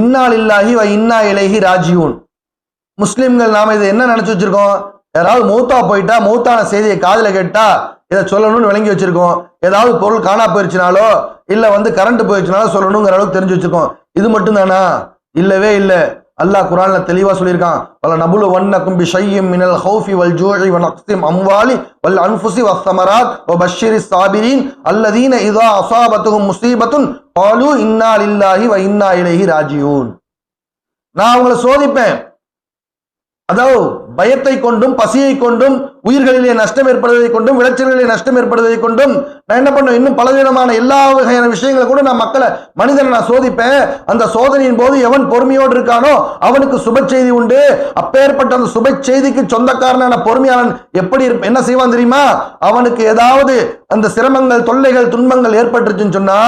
இன்னால் இல்லாஹி வ இன்னா இலகி ராஜியூன். முஸ்லிம்கள் நாம இதை என்ன நினைச்சு வச்சிருக்கோம்? யாராவது மூத்தா போயிட்டா மௌத்தான செய்தியை காதில் கேட்டா இதை சொல்லணும்னு விளங்கி வச்சிருக்கோம். ஏதாவது பொருள் காணா போயிருச்சுனாலோ இல்லை வந்து கரண்ட் போயிடுச்சுனாலோ சொல்லணுங்கிற அளவுக்கு தெரிஞ்சு வச்சிருக்கோம். இது மட்டும் தானா இல்லவே இல்லை. அல்லாஹ் குரான்ல தெளிவா சொல்லியிருக்கான். வல நபுலு வன்னக்கும் பி ஷையும் மினல் ஹௌஃபி வல் ஜூஇ வ நக்ஸிம் அம்வாலி வல் அன்ஃபுஸி வஸ் ஸமராத் வ பஷ்ஷிரி ஸாபிரீன் அல்லதீன இதா அஸாபத்துஹும் முஸீபத்துன் காலு இன்னா லில்லாஹி வ இன்னா இலைஹி ராஜியூன் நான் அவங்கள சோதிப்பேன். அதாவது பயத்தை கொண்டும் பசியை கொண்டும் உயிர்களிலே நஷ்டம் ஏற்படுவதை கொண்டும் விளைச்சல்களிலே நஷ்டம் ஏற்படுவதை கொண்டும் நான் என்ன பண்ணுவேன் இன்னும் பலவிதமான எல்லா வகையான விஷயங்களை கூட நான் மக்களை மனிதனை நான் சோதிப்பேன். அந்த சோதனையின் போது எவன் பொறுமையோடு இருக்கானோ அவனுக்கு சுப செய்தி உண்டு. அப்பேற்பட்ட அந்த சுப செய்திக்கு சொந்தக்காரனான பொறுமையாளன் எப்படி என்ன செய்வான் தெரியுமா? அவனுக்கு ஏதாவது அந்த சிரமங்கள் தொல்லைகள் துன்பங்கள் ஏற்பட்டுருச்சுன்னு சொன்னா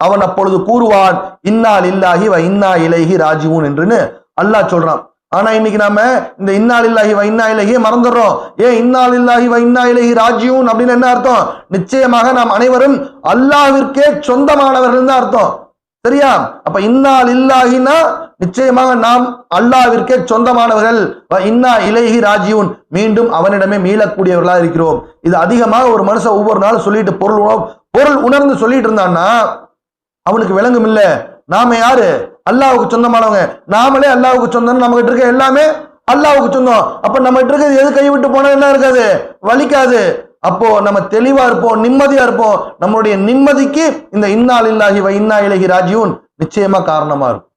அவன் அப்பொழுது கூறுவான் இன்னால் இல்லாகி வ இன்னா இலைஹி ராஜீவன் என்றுன்னு அல்லாஹ் சொல்றான். ஆனா இன்னைக்கு நாம இந்த இன்னால் இல்லாஹி வ இன்னா மறந்துடுறோம். ஏன் இன்னால் இல்லாஹி வ இன்னா இலகி ராஜ்யூன் அப்படின்னு என்ன அர்த்தம்? நிச்சயமாக நாம் அனைவரும் அல்லாவிற்கே சொந்தமானவர்கள் தான் அர்த்தம். சரியா? அப்ப இன்னால் இல்லாகினா நிச்சயமாக நாம் அல்லாவிற்கே சொந்தமானவர்கள். இன்னா இலகி ராஜியூன் மீண்டும் அவனிடமே மீளக்கூடியவர்களா இருக்கிறோம். இது அதிகமாக ஒரு மனுஷன் ஒவ்வொரு நாளும் சொல்லிட்டு பொருள் பொருள் உணர்ந்து சொல்லிட்டு இருந்தான்னா அவனுக்கு விளங்கும் இல்ல நாம யாரு? அல்லாவுக்கு சொந்தமானவங்க. நாமளே அல்லாவுக்கு சொந்தம் நம்ம கிட்ட இருக்க எல்லாமே அல்லாவுக்கு சொந்தம். அப்ப நம்ம கிட்ட இருக்கிறது எது கைவிட்டு போனா என்ன இருக்காது? வலிக்காது. அப்போ நம்ம தெளிவா இருப்போம் நிம்மதியா இருப்போம். நம்மளுடைய நிம்மதிக்கு இந்த இன்னால் இல்லாஹி வ இன்னா இலகி ராஜீவன் நிச்சயமா காரணமா இருக்கும்.